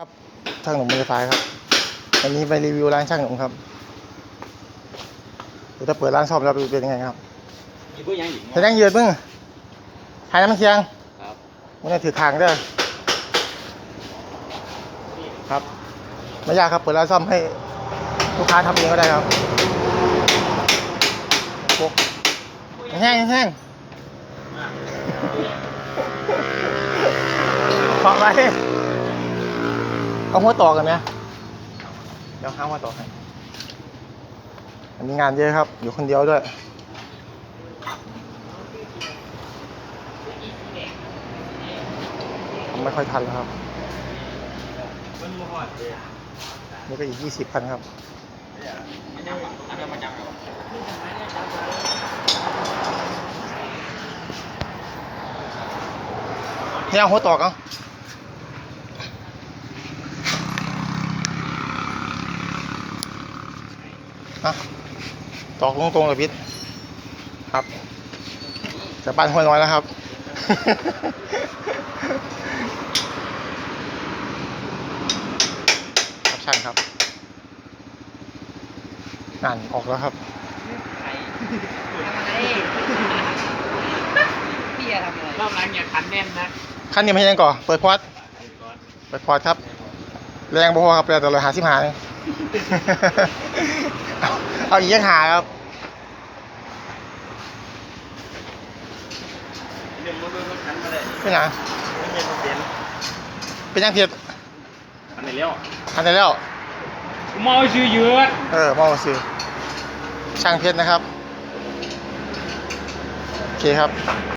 ครับช่างหนุ่มมือไฟครับวันนี้ไปรีวิวร้านช่างหนุ่มครับเดี๋ยวจะเปิดร้านซ่อมแล้วดูเป็นยังไงครับมีผู้ยังหญิงเห็นยังยืดมึงหายน้ำมันเคียงครับมันจะถือทางเด้อครับไม่ยากครับเปิดร้านซ่อมให้ลูกค้าทำเองก็ได้ครับโอ้แห้งแห้งฟังไว้ เอาหัวต่อกันไหมเดี๋ยวห้าหัวต่อให้อันนี้งานเยอะครับ อยู่คนเดียวด้วยทำไม่ค่อยทันแล้วครับมันมาหอดเลยนี่ก็อีกยี่สิบพันครับอันนี้อันนี้มาจากเราเนี่ยเอาหัวตอกเอาอะตอกตรงๆกับพิษครับจากบ้านห้วยน้อยแล้วครับ ครับช่างครับงานออกแล้วครับพี่จะทำอะไรรอบหลังอย่าคันแน่นนะขั้นนี้ไม่ใช่ยังก่อเปิดพอดเปิดพอดครับ แรงบ่พอครับแรงแต่เราหาสิบหาเลย เอาเอาอีกยังหาครับเดี๋ยวมันโดนรถคันมาเลยเป็นหยังไม่เป็นเปลี่ยนเป็นหยังเพียรอันไหนเลี้ยวอันไหนแล้วเมาชื่อเยอะเออมองซื้อช่างเพชรนะครับ โอเคครับ